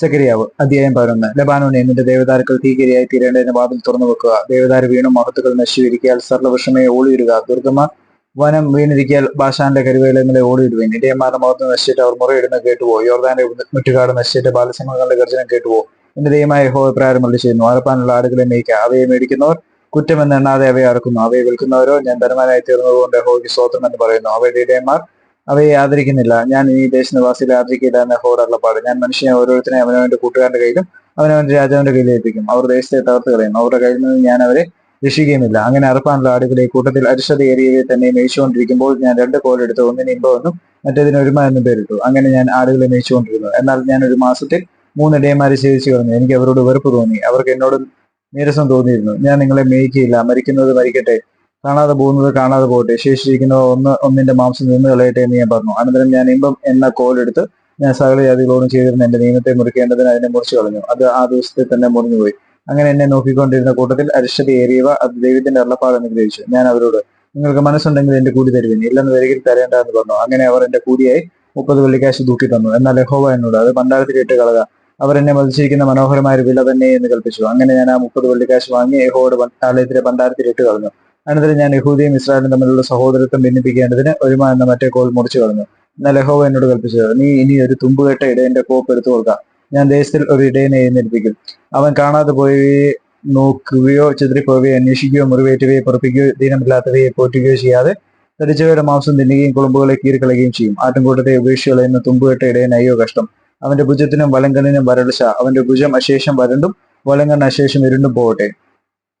സക്കരിയാവ് അധ്യായം പതിനൊന്ന്. ലബാനോനെ നിന്റെ ദേവതാരുക്കൾ തീകരിയായി തീരേണ്ടതിന് വാതിൽ തുറന്നു വെക്കുക. ദേവതാര വീണു മഹത്തുക്കൾ നശിച്ചിരിക്കാൽ സർവവൃഷമയെ ഓളിയിടുക ദുർഗമ വനം വീണിരിക്കാൽ ബാഷാന്റെ കരുവേലങ്ങളെ ഓടിയിടുവേൻ. ഇടയന്മാരുടെ മുഖത്ത് നശിച്ചിട്ട് അവർ മുറയിടുന്ന കേട്ടുവോ? യോർദാന്റെ മുറ്റുകാട് നശിച്ചിട്ട് ബാലസിംഹങ്ങളുടെ ഗർജനം കേട്ടുവോ? എന്റെ ദൈവമായ ഹോ പ്രാരം മള്ളി ചെയ്യുന്നു അറപ്പാനുള്ള ആടുകളെ മേയ്ക്കുക അവയെ മേടിക്കുന്നവർ കുറ്റമെന്ന് എണ്ണാതെ അവയെ അറക്കുന്നു. അവയെ വിൽക്കുന്നവരോ ഞാൻ ധനവാനായി തീർന്നതുകൊണ്ട് ഹോയ്ക്ക് സ്വോത്രം എന്ന് പറയുന്നു. അവയുടെ ഇടയന്മാർ അവയെ ആദരിക്കുന്നില്ല. ഞാൻ ഈ ദേശനിവാസിയിൽ ആദരിക്കില്ല എന്ന ഹോറുള്ള പാട്. ഞാൻ മനുഷ്യനെ ഓരോരുത്തരെ അവനവന്റെ കൂട്ടുകാരുടെ കയ്യിലും അവനവന്റെ രാജാവിന്റെ കയ്യിൽ ഏൽപ്പിക്കും. അവർ ദേശത്തെ തകർത്ത് കളയും. അവരുടെ കയ്യിൽ നിന്ന് ഞാൻ അവരെ രക്ഷിക്കുകയുമില്ല. അങ്ങനെ അറുപ്പാനുള്ള ആടുകളെ കൂട്ടത്തിൽ അരിഷ്ടതയേറിയവയെ തന്നെ മേയിച്ചുകൊണ്ടിരിക്കുമ്പോൾ ഞാൻ രണ്ട് കോലെടുത്ത് ഒന്നിന് ഇമ്പമെന്നും മറ്റേതിന് ഒരുമ എന്നും പേരിട്ടു. അങ്ങനെ ഞാൻ ആടുകളെ മേയിച്ചുകൊണ്ടിരുന്നു. എന്നാൽ ഞാൻ ഒരു മാസത്തിൽ മൂന്ന് ഇടയന്മാരെ ഛേദിച്ചു കളഞ്ഞു. എനിക്ക് അവരോട് വെറുപ്പ് തോന്നി. അവർക്ക് എന്നോട് നീരസം തോന്നിയിരുന്നു. ഞാൻ നിങ്ങളെ മേയിക്കുകയില്ല. മരിക്കുന്നത് മരിക്കട്ടെ. കാണാതെ പോകുന്നത് കാണാതെ പോകട്ടെ. ശേഷിച്ചിരിക്കുന്നവ ഒന്ന് ഒന്നിന്റെ മാംസം നിന്ന് കളയട്ടെ എന്ന് ഞാൻ പറഞ്ഞു. അനന്തരം ഞാൻ ഇമ്പം എന്ന കോലെടുത്ത് ഞാൻ സകല ജാതികളോടും ചെയ്തിരുന്ന എന്റെ നിയമത്തെ മുറിക്കേണ്ടതിന് അതിനെ മുറിച്ചു കളഞ്ഞു. അത് ആ ദിവസത്തിൽ തന്നെ മുറിഞ്ഞുപോയി. അങ്ങനെ എന്നെ നോക്കിക്കൊണ്ടിരുന്ന കൂട്ടത്തിൽ അരിഷ്ടതയേറിയവ അത് ദൈവത്തിന്റെ അള്ളപ്പാട് എന്ന് ഗ്രഹിച്ചു ഞാൻ അവരോട് നിങ്ങൾക്ക് മനസ്സുണ്ടെങ്കിൽ എന്റെ കൂടി തരുവിൻ. ഇല്ലെന്ന് വരികിൽ തരേണ്ട എന്ന് പറഞ്ഞു. അങ്ങനെ അവർ എന്റെ കൂടിയായി മുപ്പത് വെള്ളിക്കാശ് തൂക്കി തന്നു. എന്നാൽ ലഹോവ എന്നോട് അത് പണ്ടാരത്തിൽ ഇട്ട് കളക. അവർ എന്നെ മതിച്ചിരിക്കുന്ന മനോഹരമായ ഒരു വില തന്നെ എന്ന് കൽപ്പിച്ചു. അങ്ങനെ ഞാൻ ആ മുപ്പത് വെള്ളിക്കാശ് വാങ്ങി യഹോയുടെ ആലയത്തിലെ ഇട്ട് കളഞ്ഞു. അനന്തരം ഞാൻ യഹൂദിയും ഇസ്രായേലും തമ്മിലുള്ള സഹോദരത്വം ഭിന്നിപ്പിക്കേണ്ടതിന് ഒരുമ എന്ന മറ്റേ കോൾ മുറിച്ചു കളഞ്ഞു. എന്നാൽ യഹോവ എന്നോട് കൽപ്പിച്ചത് നീ ഇനി ഒരു തുമ്പുകെട്ട ഇടയന്റെ കോപ്പ് എടുത്തു കൊടുക്കാം. ഞാൻ ദേശത്തിൽ ഒരു ഇടയനെ എഴുന്നേൽപ്പിക്കും. അവൻ കാണാതെ പോയി നോക്കുകയോ ചിതറിപ്പോവുകയോ അന്വേഷിക്കുകയോ മുറിവേറ്റുകയോ പുറപ്പിക്കുകയോ ദീനമില്ലാത്തവയെ പോറ്റുകയോ ചെയ്യാതെ തടിച്ചവയുടെ മാംസം തിന്നുകയും കുളമ്പുകളെ കീറിക്കളയുകയും ചെയ്യും. ആട്ടിൻകൂട്ടത്തെ ഉപേക്ഷികളെന്ന് തുമ്പുകെട്ട അയ്യോ കഷ്ടം. അവന്റെ ഭുജത്തിനും വലങ്കണ്ണിനും വരൾച്ച. അവന്റെ ഭുജം അശേഷം വരണ്ടും വലങ്കണ്ണ് അശേഷം ഇരുണ്ടും പോകട്ടെ.